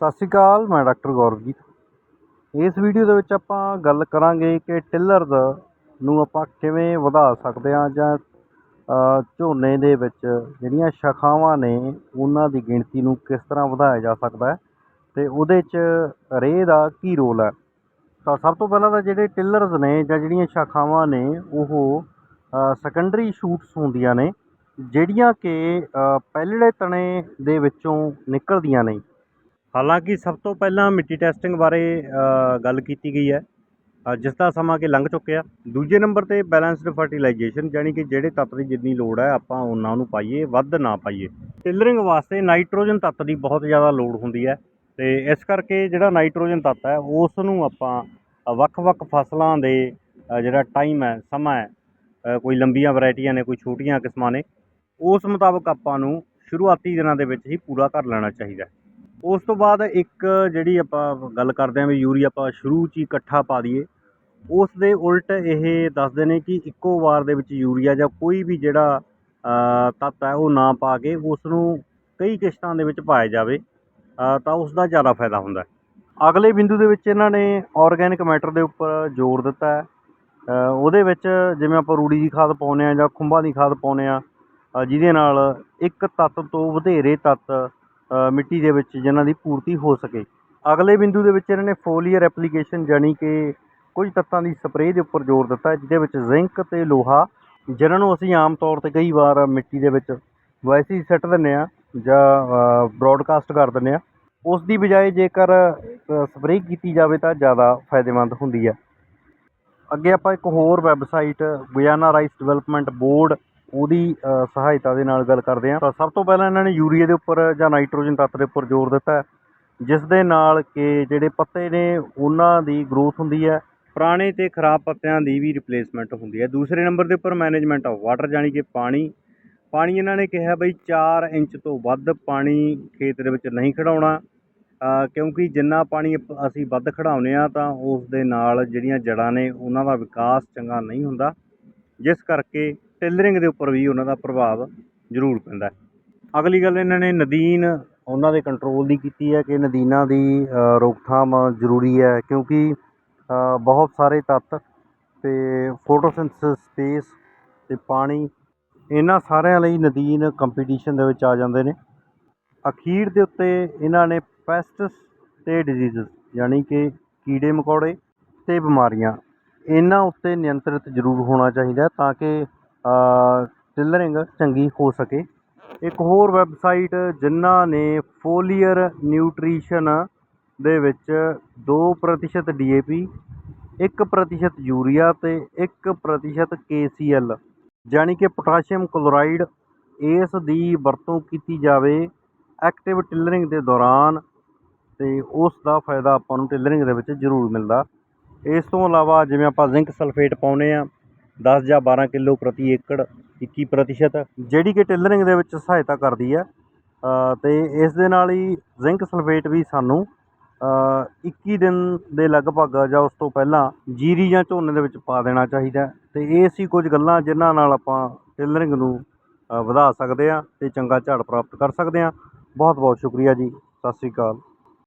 ਸਤਿ ਸ਼੍ਰੀ ਅਕਾਲ, ਮੈਂ ਡਾਕਟਰ ਗੌਰਵਜੀਤ। ਇਸ ਵੀਡੀਓ ਦੇ ਵਿੱਚ ਆਪਾਂ ਗੱਲ ਕਰਾਂਗੇ ਕਿ ਟਿਲਰਸ ਨੂੰ ਆਪਾਂ ਕਿਵੇਂ ਵਧਾ ਸਕਦੇ ਹਾਂ ਜਾਂ ਝੋਨੇ ਦੇ ਵਿੱਚ ਜਿਹੜੀਆਂ ਸ਼ਾਖਾਵਾਂ ਨੇ, ਉਹਨਾਂ ਦੀ ਗਿਣਤੀ ਨੂੰ ਕਿਸ ਤਰ੍ਹਾਂ ਵਧਾਇਆ ਜਾ ਸਕਦਾ ਹੈ ਤੇ ਉਹਦੇ 'ਚ ਰੇਹ ਦਾ ਕੀ ਰੋਲ ਹੈ। ਤਾਂ ਸਭ ਤੋਂ ਪਹਿਲਾਂ ਤਾਂ ਜਿਹੜੇ ਟਿਲਰਸ ਨੇ ਜਾਂ ਜਿਹੜੀਆਂ ਸ਼ਾਖਾਵਾਂ ਨੇ, ਉਹ ਸੈਕੰਡਰੀ ਸ਼ੂਟਸ ਹੁੰਦੀਆਂ ਨੇ, ਜਿਹੜੀਆਂ ਕਿ ਪਹਿਲੇ ਤਣੇ ਦੇ ਵਿੱਚੋਂ ਨਿਕਲਦੀਆਂ ਨੇ। ਹਾਲਾਂਕਿ ਸਭ ਤੋਂ ਪਹਿਲਾਂ ਮਿੱਟੀ ਟੈਸਟਿੰਗ ਬਾਰੇ ਗੱਲ ਕੀਤੀ ਗਈ ਹੈ। ਜਿਸ ਦਾ ਸਮਾਂ ਕਿ ਲੰਘ ਚੁੱਕਿਆ। ਦੂਜੇ ਨੰਬਰ ਤੇ ਬੈਲੈਂਸਡ ਫਰਟੀਲਾਈਜੇਸ਼ਨ ਯਾਨੀ ਕਿ ਜਿਹੜੇ ਤੱਤ ਦੀ ਜਿੰਨੀ ਲੋੜ ਹੈ, ਆਪਾਂ ਉਹਨਾਂ ਨੂੰ ਪਾਈਏ, ਵੱਧ ਨਾ ਪਾਈਏ। ਟਿਲਰਿੰਗ ਵਾਸਤੇ ਨਾਈਟ੍ਰੋਜਨ ਤੱਤ ਦੀ ਬਹੁਤ ਜ਼ਿਆਦਾ ਲੋੜ ਹੁੰਦੀ ਹੈ। ਤੇ ਇਸ ਕਰਕੇ ਜਿਹੜਾ ਨਾਈਟ੍ਰੋਜਨ ਤੱਤ ਹੈ ਉਸ ਨੂੰ ਆਪਾਂ ਵੱਖ-ਵੱਖ ਫਸਲਾਂ ਦੇ ਜਿਹੜਾ ਟਾਈਮ ਹੈ, ਸਮਾਂ ਹੈ ਕੋਈ ਲੰਬੀਆਂ ਵੈਰਾਈਟੀਆਂ ਨੇ, ਕੋਈ ਛੋਟੀਆਂ ਕਿਸਮਾਂ ਨੇ, ਉਸ ਮੁਤਾਬਕ ਆਪਾਂ ਨੂੰ ਸ਼ੁਰੂਆਤੀ ਦਿਨਾਂ ਦੇ ਵਿੱਚ ਹੀ ਪੂਰਾ ਕਰ ਲੈਣਾ ਚਾਹੀਦਾ ਉਸ ਤੋਂ ਬਾਅਦ ਇੱਕ ਜਿਹੜੀ ਆਪਾਂ ਗੱਲ ਕਰਦੇ ਹਾਂ ਵੀ ਯੂਰੀਆ ਆਪਾਂ ਸ਼ੁਰੂ 'ਚ ਹੀ ਇਕੱਠਾ ਪਾ ਦਈਏ, ਉਸ ਦੇ ਉਲਟ ਇਹ ਦੱਸਦੇ ਨੇ ਕਿ ਇੱਕੋ ਵਾਰ ਦੇ ਵਿੱਚ ਯੂਰੀਆ ਜਾਂ ਕੋਈ ਵੀ ਜਿਹੜਾ ਤੱਤ ਹੈ ਉਹ ਨਾ ਪਾ ਕੇ ਉਸ ਨੂੰ ਕਈ ਕਿਸ਼ਤਾਂ ਦੇ ਵਿੱਚ ਪਾਇਆ ਜਾਵੇ ਤਾਂ ਉਸ ਦਾ ਜ਼ਿਆਦਾ ਫਾਇਦਾ ਹੁੰਦਾ ਹੈ। ਅਗਲੇ ਬਿੰਦੂ ਦੇ ਵਿੱਚ ਇਹਨਾਂ ਨੇ ਆਰਗੈਨਿਕ ਮੈਟਰ ਦੇ ਉੱਪਰ ਜ਼ੋਰ ਦਿੱਤਾ ਹੈ। ਉਹਦੇ ਵਿੱਚ ਜਿਵੇਂ ਆਪਾਂ ਰੂੜੀ ਦੀ ਖਾਦ ਪਾਉਂਦੇ ਆ ਜਾਂ ਖੁੰਭਾਂ ਦੀ ਖਾਦ ਪਾਉਂਦੇ ਆ ਜਿਹਦੇ ਨਾਲ ਇੱਕ ਤੱਤ ਤੋਂ ਵਧੇਰੇ ਤੱਤ ਮਿੱਟੀ ਦੇ ਵਿੱਚ ਜਿਨ੍ਹਾਂ ਦੀ ਪੂਰਤੀ ਹੋ ਸਕੇ। ਅਗਲੇ ਬਿੰਦੂ ਦੇ ਵਿੱਚ ਇਹਨਾਂ ਨੇ ਫੋਲੀਅਰ ਐਪਲੀਕੇਸ਼ਨ ਜਾਨੀ ਕਿ ਕੁਝ ਤੱਤਾਂ ਦੀ ਸਪਰੇਅ ਦੇ ਉੱਪਰ ਜ਼ੋਰ ਦਿੱਤਾ, ਜਿਹਦੇ ਵਿੱਚ ਜ਼ਿੰਕ ਤੇ ਲੋਹਾ, ਜਿਨ੍ਹਾਂ ਨੂੰ ਅਸੀਂ ਆਮ ਤੌਰ ਤੇ ਕਈ ਵਾਰ ਮਿੱਟੀ ਦੇ ਵਿੱਚ ਵੈਸੇ ਹੀ ਸਿੱਟ ਦਿੰਦੇ ਆ ਜਾਂ ਬ੍ਰੌਡਕਾਸਟ ਕਰ ਦਿੰਦੇ ਆ ਉਸ ਦੀ ਬਜਾਏ ਜੇਕਰ ਸਪਰੇਅ ਕੀਤੀ ਜਾਵੇ ਤਾਂ ਜ਼ਿਆਦਾ ਫਾਇਦੇਮੰਦ ਹੁੰਦੀ ਹੈ। ਅੱਗੇ ਆਪਾਂ ਇੱਕ ਹੋਰ website Guyana rice development board ਉਹਦੀ ਸਹਾਇਤਾ ਦੇ ਨਾਲ ਗੱਲ ਕਰਦੇ ਹਾਂ। ਤਾਂ ਸਭ ਤੋਂ ਪਹਿਲਾਂ ਇਹਨਾਂ ਨੇ ਯੂਰੀਏ ਦੇ ਉੱਪਰ ਜਾਂ ਨਾਈਟ੍ਰੋਜਨ ਤੱਤ ਦੇ ਉੱਪਰ ਜ਼ੋਰ ਦਿੱਤਾ ਜਿਸ ਦੇ ਨਾਲ ਕਿ ਜਿਹੜੇ ਪੱਤੇ ਨੇ, ਉਹਨਾਂ ਦੀ ਗਰੋਥ ਹੁੰਦੀ ਹੈ, ਪੁਰਾਣੇ ਤੇ ਖਰਾਬ ਪੱਤਿਆਂ ਦੀ ਵੀ ਰਿਪਲੇਸਮੈਂਟ ਹੁੰਦੀ ਹੈ। ਦੂਸਰੇ ਨੰਬਰ ਦੇ ਉੱਪਰ ਮੈਨੇਜਮੈਂਟ ਆਫ ਵਾਟਰ ਜਾਨੀ ਕਿ ਪਾਣੀ। ਪਾਣੀ ਇਹਨਾਂ ਨੇ ਕਿਹਾ ਬਈ 4 ਇੰਚ ਤੋਂ ਵੱਧ ਪਾਣੀ ਖੇਤ ਦੇ ਵਿੱਚ ਨਹੀਂ ਖੜਾਉਣਾ ਕਿਉਂਕਿ ਜਿੰਨਾ ਪਾਣੀ ਅਸੀਂ ਵੱਧ ਖੜਾਉਂਦੇ ਆ ਤਾਂ ਉਸ ਦੇ ਨਾਲ ਜਿਹੜੀਆਂ ਜੜ੍ਹਾਂ ਨੇ, ਉਹਨਾਂ ਦਾ ਵਿਕਾਸ ਚੰਗਾ ਨਹੀਂ ਹੁੰਦਾ। ਜਿਸ ਕਰਕੇ ਟਿਲਰਿੰਗ ਦੇ ਉੱਪਰ ਵੀ ਉਹਨਾਂ ਦਾ ਪ੍ਰਭਾਵ ਜ਼ਰੂਰ ਪੈਂਦਾ ਅਗਲੀ ਗੱਲ ਇਹਨਾਂ ਨੇ ਨਦੀਨ ਉਹਨਾਂ ਦੇ ਕੰਟਰੋਲ ਦੀ ਕੀਤੀ ਹੈ ਕਿ ਨਦੀਨਾਂ ਦੀ ਰੋਕਥਾਮ ਜ਼ਰੂਰੀ ਹੈ ਕਿਉਂਕਿ ਬਹੁਤ ਸਾਰੇ ਤੱਤ ਤੇ ਫੋਟੋਸਿੰਥਸਿਸ ਸਪੇਸ ਤੇ ਪਾਣੀ, ਇਹਨਾਂ ਸਾਰਿਆਂ ਲਈ ਨਦੀਨ ਕੰਪੀਟੀਸ਼ਨ ਦੇ ਵਿੱਚ ਆ ਜਾਂਦੇ ਨੇ। ਅਖੀਰ ਦੇ ਉੱਤੇ ਇਹਨਾਂ ਨੇ ਪੈਸਟਸ ਤੇ ਡਿਜ਼ੀਜ਼ਸ ਯਾਨੀ ਕਿ ਕੀੜੇ ਮਕੌੜੇ ਤੇ ਬਿਮਾਰੀਆਂ, ਇਹਨਾਂ ਉੱਤੇ ਨਿਯੰਤਰਿਤ ਜ਼ਰੂਰ ਹੋਣਾ ਚਾਹੀਦਾ ਤਾਂ ਕਿ ਟਿਲਰਿੰਗ ਚੰਗੀ ਹੋ ਸਕੇ। ਇੱਕ ਹੋਰ ਵੈਬਸਾਈਟ ਜਿਨ੍ਹਾਂ ਨੇ ਫੋਲੀਅਰ ਨਿਊਟਰੀਸ਼ਨ ਦੇ ਵਿੱਚ 2% ਪੀ 1% ਯੂਰੀਆ ਤੇ 1% ਕੇਸੀਐਲ ਜਾਣੀ ਕਿ ਪੋਟਾਸ਼ੀਅਮ ਕਲੋਰਾਈਡ ਇਸ ਦੀ ਵਰਤੋਂ ਕੀਤੀ ਜਾਵੇ ਐਕਟਿਵ ਟਿਲਰਿੰਗ ਦੇ ਦੌਰਾਨ ਤੇ ਉਸ ਦਾ ਫਾਇਦਾ ਆਪਾਂ ਨੂੰ ਟਿਲਰਿੰਗ ਦੇ ਵਿੱਚ ਜ਼ਰੂਰ ਮਿਲਦਾ। ਇਸ ਤੋਂ ਇਲਾਵਾ ਜਿਵੇਂ ਆਪਾਂ ਜ਼ਿੰਕ ਸਲਫੇਟ ਪਾਉਂਦੇ ਆ 10 ਜਾਂ 12 ਕਿਲੋ ਪ੍ਰਤੀ ਏਕੜ 21% ਜਿਹੜੀ ਕਿ ਟਿਲਰਿੰਗ ਦੇ ਵਿੱਚ ਸਹਾਇਤਾ ਕਰਦੀ ਹੈ। ਅ, ਤੇ ਇਸ ਦੇ ਨਾਲ ਹੀ ਜ਼ਿੰਕ ਸਲਫੇਟ ਵੀ ਸਾਨੂੰ ਅ, 21 ਦਿਨ ਦੇ ਲਗਭਗ ਜਾਂ ਉਸ ਤੋਂ ਪਹਿਲਾਂ ਜੀਰੀ ਜਾਂ ਝੋਨੇ ਦੇ ਵਿੱਚ ਪਾ ਦੇਣਾ ਚਾਹੀਦਾ ਹੈ। ਤੇ ਇਹ ਸੀ ਕੁਝ ਗੱਲਾਂ ਜਿਨ੍ਹਾਂ ਨਾਲ ਆਪਾਂ ਟਿਲਰਿੰਗ ਨੂੰ ਵਧਾ ਸਕਦੇ ਹਾਂ ਤੇ ਚੰਗਾ ਝਾੜ ਪ੍ਰਾਪਤ ਕਰ ਸਕਦੇ ਹਾਂ। ਬਹੁਤ ਬਹੁਤ ਸ਼ੁਕਰੀਆ ਜੀ। ਸਤਿ ਸ਼੍ਰੀ ਅਕਾਲ।